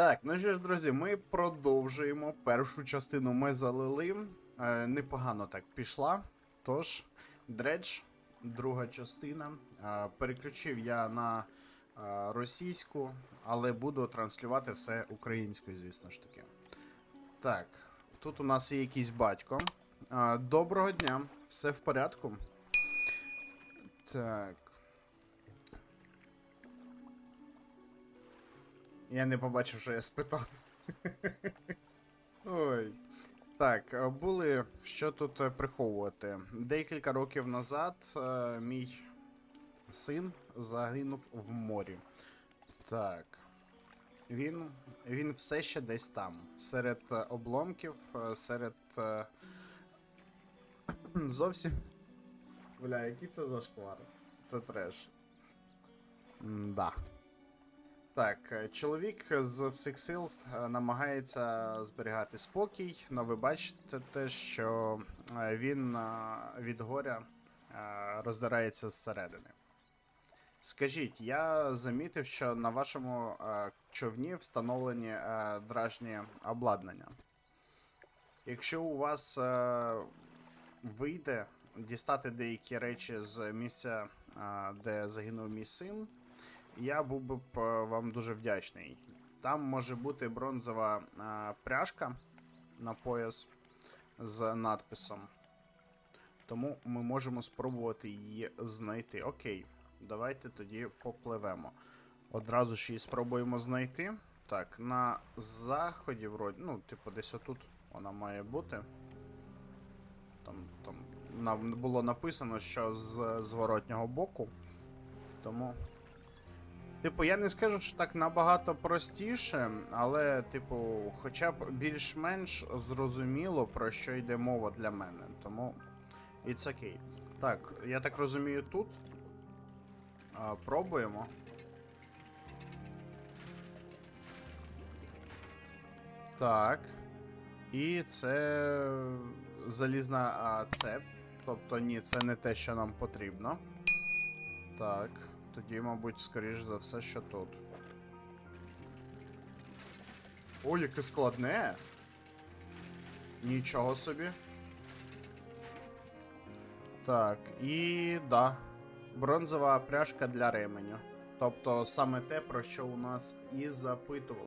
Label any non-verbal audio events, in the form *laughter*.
Так, ну що ж, друзі, ми продовжуємо. Першу частину ми залили. Е, непогано так пішла. Тож, дредж, друга частина. Е, переключив я на е, російську, але буду транслювати все українською, звісно ж таки. Так, тут у нас є якийсь батько. Е, доброго дня, все в порядку. Так. Я не побачив, що я спитав. Ой. Так, е, були що тут е, приховувати. Декілька років назад е, мій син загинув в морі. Так. Він, він все ще десь там. Серед обломків, серед. *clears throat* Зовсім. Бля, який це зашквар? Це треш. Да. Так, е, чоловік з всіх сил е, намагається зберігати спокій, але ви бачите те, що е, він від горя роздирається зсередини. Скажіть, я замітив, що на вашому човні встановлені дражні обладнання. Якщо у вас вийде дістати деякі речі з місця, де загинув мій син, я був би е, вам дуже вдячний. Там може бути бронзова е, пряжка на пояс з надписом. Тому ми можемо спробувати її знайти. Окей, давайте тоді попливемо. Одразу ж її спробуємо знайти. Так, на заході, вроді, ну, типу, десь отут вона має бути. Там, там нам було написано, що з зворотнього боку. Тому Типу, я не скажу, що так набагато простіше, але, типу, хоча б більш-менш зрозуміло, про що йде мова для мене. Тому it's окей. Так, я так розумію, тут. А, пробуємо. Так. І це залізна а, цеп. Тобто, ні, це не те, що нам потрібно. Так. Тоді, мабуть, скоріш за все, що тут. О, яке складне. Нічого собі. Так, і да. Бронзова пряжка для ременю. Тобто саме те, про що у нас і запитували.